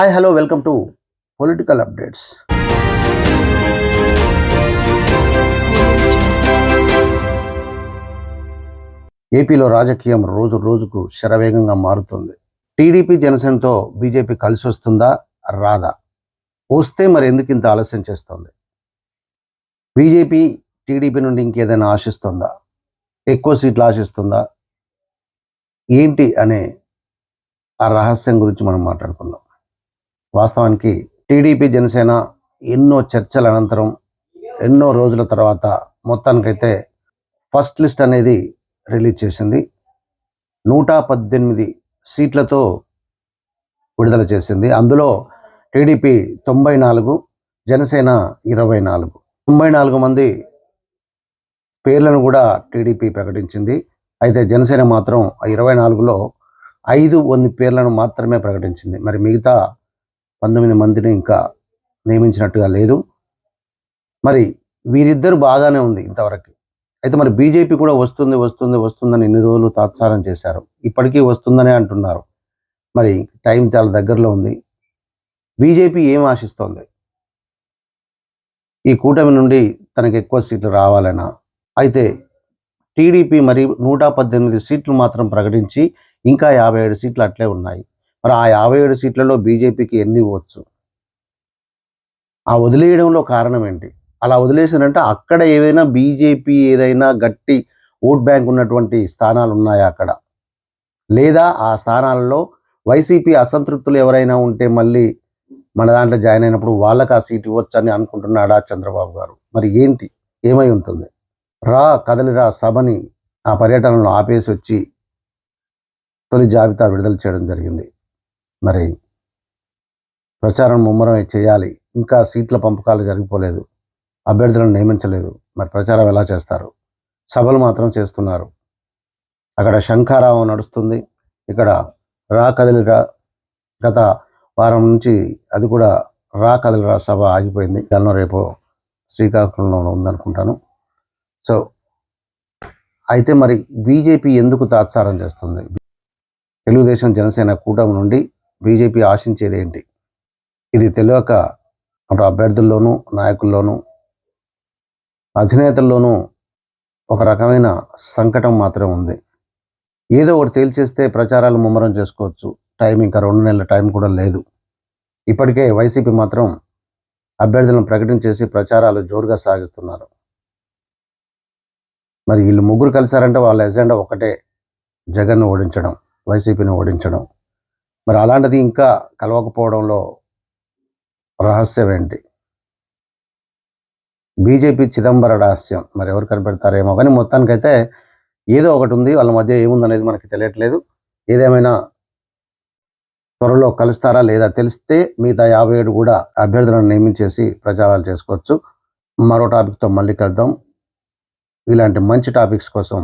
Hi hello welcome to political updates ఏపీలో రాజకీయం రోజు రోజుకు శరవేగంగా మారుతుంది. టీడీపీ జనసేనతో బీజేపీ కలిసి వస్తుందా రాదా? వస్తే మరి ఎందుకు ఇంత ఆలస్యం చేస్తుంది? బీజేపీ టీడీపీ నుండి ఇంకేదైనా ఆశిస్తుందా? ఎక్కువ సీట్లు ఆశిస్తుందా? ఏంటి అనే ఆ రహస్యం గురించి మనం మాట్లాడుకుందాం. వాస్తవానికి టీడీపీ జనసేన ఎన్నో చర్చల అనంతరం ఎన్నో రోజుల తర్వాత మొత్తానికైతే ఫస్ట్ లిస్ట్ అనేది రిలీజ్ చేసింది. నూట పద్దెనిమిది సీట్లతో విడుదల చేసింది. అందులో టీడీపీ తొంభై నాలుగు జనసేన ఇరవై నాలుగు. తొంభై నాలుగు మంది పేర్లను కూడా టీడీపీ ప్రకటించింది. అయితే జనసేన మాత్రం ఆ ఇరవై నాలుగులో ఐదు వంది పేర్లను మాత్రమే ప్రకటించింది. మరి మిగతా పంతొమ్మిది మందిని ఇంకా నియమించినట్టుగా లేదు. మరి వీరిద్దరు బాగానే ఉంది ఇంతవరకు. అయితే మరి బీజేపీ కూడా వస్తుంది వస్తుంది వస్తుందని ఎన్ని రోజులు తాత్సారం చేశారు? ఇప్పటికీ వస్తుందనే అంటున్నారు. మరి టైం చాలా దగ్గరలో ఉంది. బీజేపీ ఏం ఆశిస్తోంది? ఈ కూటమి నుండి తనకి ఎక్కువ సీట్లు రావాలనా? అయితే టీడీపీ మరి నూట పద్దెనిమిది సీట్లు మాత్రం ప్రకటించి ఇంకా యాభై ఏడు సీట్లు అట్లే ఉన్నాయి. మరి ఆ యాభై ఏడు సీట్లలో బీజేపీకి ఎన్ని ఇవ్వచ్చు ఆ వదిలేయడంలో కారణం ఏంటి అలా వదిలేసారంటే అక్కడ ఏదైనా బీజేపీ ఏదైనా గట్టి ఓట్ బ్యాంక్ ఉన్నటువంటి స్థానాలు ఉన్నాయా అక్కడ? లేదా ఆ స్థానాలలో వైసీపీ అసంతృప్తులు ఎవరైనా ఉంటే మళ్ళీ మన దాంట్లో జాయిన్ అయినప్పుడు వాళ్ళకి ఆ సీట్ ఇవ్వచ్చని అనుకుంటున్నాడా చంద్రబాబు గారు? మరి ఏంటి? ఏమై ఉంటుంది? రా కదలిరా సభని. ఆ పర్యటనను ఆపేసి వచ్చి తొలి జాబితా విడుదల చేయడం జరిగింది. మరి ప్రచారం ముమ్మరం చేయాలి. ఇంకా సీట్ల పంపకాలు జరిగిపోలేదు. అభ్యర్థులను నియమించలేదు. మరి ప్రచారం ఎలా చేస్తారు? సభలు మాత్రం చేస్తున్నారు. అక్కడ శంఖారావం నడుస్తుంది. ఇక్కడ రా కదిలిరా గత వారం నుంచి అది కూడా రా కదిలిరా సభ ఆగిపోయింది. గల్లో రేపు శ్రీకాకుళంలో ఉందనుకుంటాను. సో అయితే మరి బీజేపీ ఎందుకు తాత్సారం చేస్తుంది? తెలుగుదేశం జనసేన కూటమి నుండి బీజేపీ ఆశించేది ఏంటి? ఇది తెలియక అటు అభ్యర్థుల్లోనూ నాయకుల్లోనూ అధినేతల్లోనూ ఒక రకమైన సంకటం మాత్రం ఉంది. ఏదో ఒకటి తేల్చేస్తే ప్రచారాలు ముమ్మరం చేసుకోవచ్చు. టైం ఇంకా రెండు నెలల టైం కూడా లేదు. ఇప్పటికే వైసీపీ మాత్రం అభ్యర్థులను ప్రకటించేసి ప్రచారాలు జోరుగా సాగిస్తున్నారు. మరి వీళ్ళు ముగ్గురు కలిసారంటే వాళ్ళ ఎజెండా ఒకటే. జగన్ను ఓడించడం వైసీపీని ఓడించడం. మరి అలాంటిది ఇంకా కలవకపోవడంలో రహస్యం ఏంటి? బీజేపీ చిదంబర రహస్యం. మరి ఎవరు కనిపెడతారేమో కానీ మొత్తానికైతే ఏదో ఒకటి ఉంది. వాళ్ళ మధ్య ఏముందనేది మనకి తెలియట్లేదు. ఏదేమైనా త్వరలో కలుస్తారా లేదా తెలిస్తే మిగతా యాభై ఏడు కూడా అభ్యర్థులను నియమించేసి ప్రచారాలు చేసుకోవచ్చు. మరో టాపిక్తో మళ్ళీ కలుద్దాం. ఇలాంటి మంచి టాపిక్స్ కోసం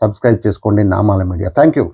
సబ్స్క్రైబ్ చేసుకోండి నామాల మీడియా. Thank you